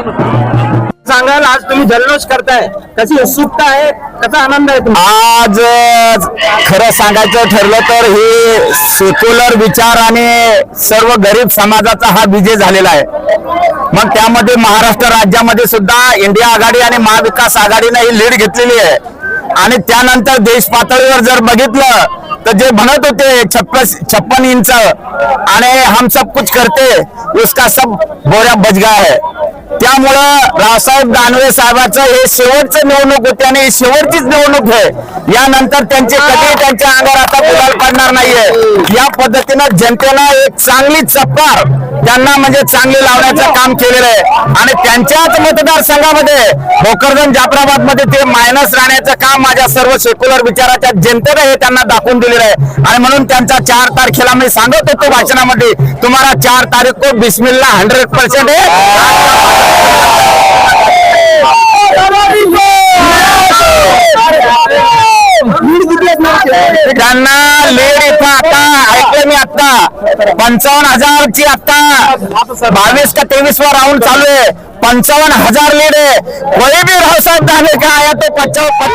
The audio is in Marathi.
सांगाल आज तुम्ही जल्लोष करताय. कशी उत्सुकता आहे? कसा आनंद आहे आज खरं सांगायचं ठरलं तर हे सेक्युलर विचार आणि सर्व गरीब समाजाचा हा विजय झालेला आहे. मग त्यामध्ये महाराष्ट्र राज्यामध्ये सुद्धा इंडिया आघाडी आणि महाविकास आघाडीने ही लीड घेतलेली आहे. आणि त्यानंतर देश पातळीवर जर बघितलं तर जे म्हणत होते छप्पन छप्पन इंच आणि हम सब कुछ करते उसका सब बोऱ्या बजगा है. त्यामुळं रावसाहेब दानवे साहेबांचं हे शेवटचं निवडणूक होते आणि ही शेवटचीच निवडणूक आहे. यानंतर त्यांचे कधी त्यांच्या अंगावर आता गुलाल पडणार नाहीये. या पद्धतीनं जनतेनं एक चांगली चप्पार त्यांना म्हणजे चांगली लावण्याचं काम केलेलं आहे. आणि त्यांच्याच मतदारसंघामध्ये भोकरदन जाफराबादमध्ये ते मायनस राहण्याचं काम माझ्या सर्व सेक्युलर विचाराच्या जनतेने हे त्यांना दाखवून दिलेलं आहे. आणि म्हणून त्यांचा चार तारखेला मी सांगत होतो भाषणामध्ये तुम्हाला चार तारीख को बिस्मिल्ला हंड्रेड पर्सेंट त्यांना लेड इथं आता. ऐकलं मी आता. पंचावन्न हजारची आता. बावीस का तेवीस वर राऊंड चालू आहे. पंचावन्न हजार लीड आहे. कोई भी रावसाहेब दाने का आया तो पचपन